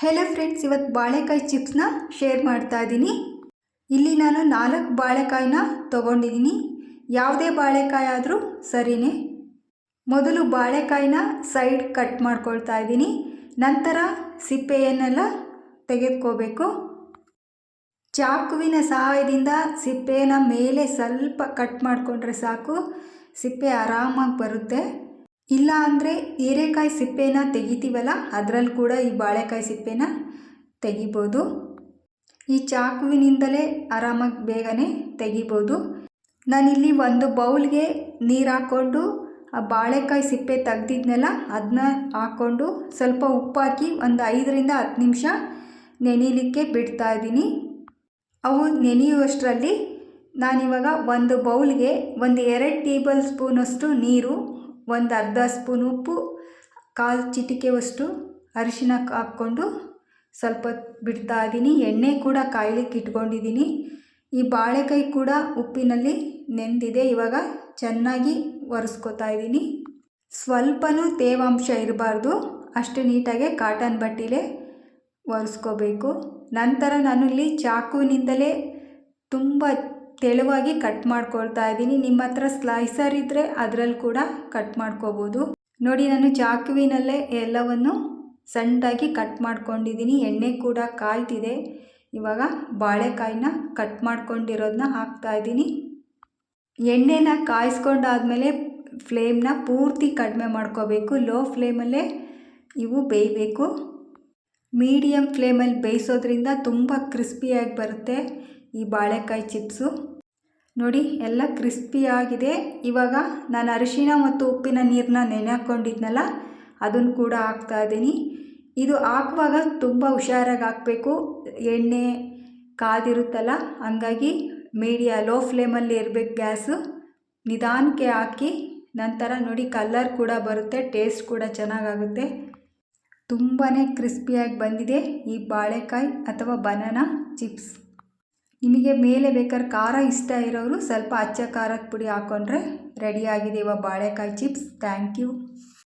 Hello friends ಇವತ್ತು ಬಾಳೆಕಾಯಿ ಚಿಪ್ಸ್ನ share ಮಾಡ್ತಾ ಇದ್ದೀನಿ ಇಲ್ಲಿ ನಾನು ನಾಲ್ಕು ಬಾಳೆಕಾಯಿನ ತೊಗೊಂಡಿದ್ದೀನಿ ಯಾವುದೇ ಬಾಳೆಕಾಯಿ ಆದರೂ ಸರಿನೇ. ಮೊದಲು ಬಾಳೆಕಾಯಿನ ಸೈಡ್ ಕಟ್ ಮಾಡ್ಕೊಳ್ತಾ ಇದ್ದೀನಿ ನಂತರ ಸಿಪ್ಪೆಯನ್ನೆಲ್ಲ ತೆಗೆದುಕೋಬೇಕು. ಚಾಕುವಿನ ಸಹಾಯದಿಂದ ಸಿಪ್ಪೆಯನ್ನು ಮೇಲೆ ಸ್ವಲ್ಪ ಕಟ್ ಮಾಡಿಕೊಂಡ್ರೆ ಸಾಕು. ಸಿಪ್ಪೆ ಆರಾಮಾಗಿ ಬರುತ್ತೆ. ಇಲ್ಲ ಅಂದರೆ ಹೀರೆಕಾಯಿ ಸಿಪ್ಪೆನ ತೆಗಿತೀವಲ್ಲ, ಅದರಲ್ಲಿ ಕೂಡ ಈ ಬಾಳೆಕಾಯಿ ಸಿಪ್ಪೆನ ತೆಗಿಬೋದು. ಈ ಚಾಕುವಿನಿಂದಲೇ ಆರಾಮಾಗಿ ಬೇಗನೆ ತೆಗಿಬೋದು. ನಾನಿಲ್ಲಿ ಒಂದು ಬೌಲ್ಗೆ ನೀರು ಹಾಕ್ಕೊಂಡು ಆ ಬಾಳೆಕಾಯಿ ಸಿಪ್ಪೆ ತೆಗ್ದಿದ್ನೆಲ್ಲ ಅದನ್ನ ಹಾಕ್ಕೊಂಡು ಸ್ವಲ್ಪ ಉಪ್ಪಾಕಿ ಒಂದು ಐದರಿಂದ ಹತ್ತು ನಿಮಿಷ ನೆನೀಲಿಕ್ಕೆ ಬಿಡ್ತಾ ಇದ್ದೀನಿ. ಅವು ನೆನೆಯುವಷ್ಟರಲ್ಲಿ ನಾನಿವಾಗ ಒಂದು ಬೌಲ್ಗೆ ಒಂದು ಎರಡು ಟೇಬಲ್ ಸ್ಪೂನಷ್ಟು ನೀರು ಒಂದು ಅರ್ಧ ಸ್ಪೂನ್ ಉಪ್ಪು, ಕಾಲು ಚಿಟಿಕೆವಷ್ಟು ಅರಿಶಿನ ಹಾಕ್ಕೊಂಡು ಸ್ವಲ್ಪ ಬಿಡ್ತಾ ಇದ್ದೀನಿ. ಎಣ್ಣೆ ಕೂಡ ಕಾಯ್ಲಿಕ್ಕೆ ಇಟ್ಕೊಂಡಿದ್ದೀನಿ. ಈ ಬಾಳೆಕಾಯಿ ಕೂಡ ಉಪ್ಪಿನಲ್ಲಿ ನೆಂದಿದೆ. ಇವಾಗ ಚೆನ್ನಾಗಿ ಒರೆಸ್ಕೊತಾ ಇದ್ದೀನಿ. ಸ್ವಲ್ಪನೂ ತೇವಾಂಶ ಇರಬಾರ್ದು. ಅಷ್ಟು ನೀಟಾಗಿ ಕಾಟನ್ ಬಟ್ಟೆಲೇ ಒರೆಸ್ಕೋಬೇಕು. ನಂತರ ನಾನು ಇಲ್ಲಿ ಚಾಕುವಿನಿಂದಲೇ ತುಂಬ ತೆಳುವಾಗಿ ಕಟ್ ಮಾಡ್ಕೊಳ್ತಾ ಇದ್ದೀನಿ. ನಿಮ್ಮ ಹತ್ರ ಸ್ಲೈಸರ್ ಇದ್ದರೆ ಅದರಲ್ಲಿ ಕೂಡ ಕಟ್ ಮಾಡ್ಕೋಬೋದು. ನೋಡಿ, ನಾನು ಚಾಕುವಿನಲ್ಲೇ ಎಲ್ಲವನ್ನು ಸಣ್ಣದಾಗಿ ಕಟ್ ಮಾಡ್ಕೊಂಡಿದ್ದೀನಿ. ಎಣ್ಣೆ ಕೂಡ ಕಾಯ್ತಿದೆ. ಇವಾಗ ಬಾಳೆಕಾಯಿನ ಕಟ್ ಮಾಡ್ಕೊಂಡಿರೋದನ್ನ ಹಾಕ್ತಾ ಇದ್ದೀನಿ. ಎಣ್ಣೆನ ಕಾಯಿಸ್ಕೊಂಡಾದಮೇಲೆ ಫ್ಲೇಮ್ನ ಪೂರ್ತಿ ಕಡಿಮೆ ಮಾಡ್ಕೋಬೇಕು. ಲೋ ಫ್ಲೇಮಲ್ಲೇ ಇವು ಬೇಯಬೇಕು. ಮೀಡಿಯಮ್ ಫ್ಲೇಮಲ್ಲಿ ಬೇಯಿಸೋದ್ರಿಂದ ತುಂಬ ಕ್ರಿಸ್ಪಿಯಾಗಿ ಬರುತ್ತೆ. ಈ ಬಾಳೆಕಾಯಿ ಚಿಪ್ಸು. ನೋಡಿ, ಎಲ್ಲ ಕ್ರಿಸ್ಪಿಯಾಗಿದೆ ಇವಾಗ ನಾನು ಅರಿಶಿನ ಮತ್ತು ಉಪ್ಪಿನ ನೀರನ್ನ ನೆನೆ ಹಾಕ್ಕೊಂಡಿದ್ನಲ್ಲ ಅದನ್ನು ಕೂಡ ಹಾಕ್ತಾ ಇದ್ದೀನಿ. ಇದು ಹಾಕುವಾಗ ತುಂಬ ಹುಷಾರಾಗಿ ಹಾಕಬೇಕು ಎಣ್ಣೆ, ಕಾದಿರುತ್ತಲ್ಲ, ಹಂಗಾಗಿ ಮೀಡಿಯ, ಲೋ ಫ್ಲೇಮಲ್ಲಿ ಇರಬೇಕು ಗ್ಯಾಸು. ನಿಧಾನಕ್ಕೆ ಹಾಕಿ, ನಂತರ ನೋಡಿ ಕಲ್ಲರ್ ಕೂಡ ಬರುತ್ತೆ, ಟೇಸ್ಟ್ ಕೂಡ ಚೆನ್ನಾಗಾಗುತ್ತೆ. ತುಂಬಾ ಕ್ರಿಸ್ಪಿಯಾಗಿ ಬಂದಿದೆ ಈ ಬಾಳೆಕಾಯಿ ಅಥವಾ ಬನಾನಾ ಚಿಪ್ಸ್. ನಿಮಗೆ ಮೇಲೆ ಬೇಕಾದ್ರೆ ಖಾರ ಇಷ್ಟ ಇರೋರು ಸ್ವಲ್ಪ ಅಚ್ಚ ಖಾರದ ಪುಡಿ ಹಾಕ್ಕೊಂಡ್ರೆ ರೆಡಿಯಾಗಿದೆ ಇವಾಗ ಬಾಳೆಕಾಯಿ ಚಿಪ್ಸ್ ಥ್ಯಾಂಕ್ ಯು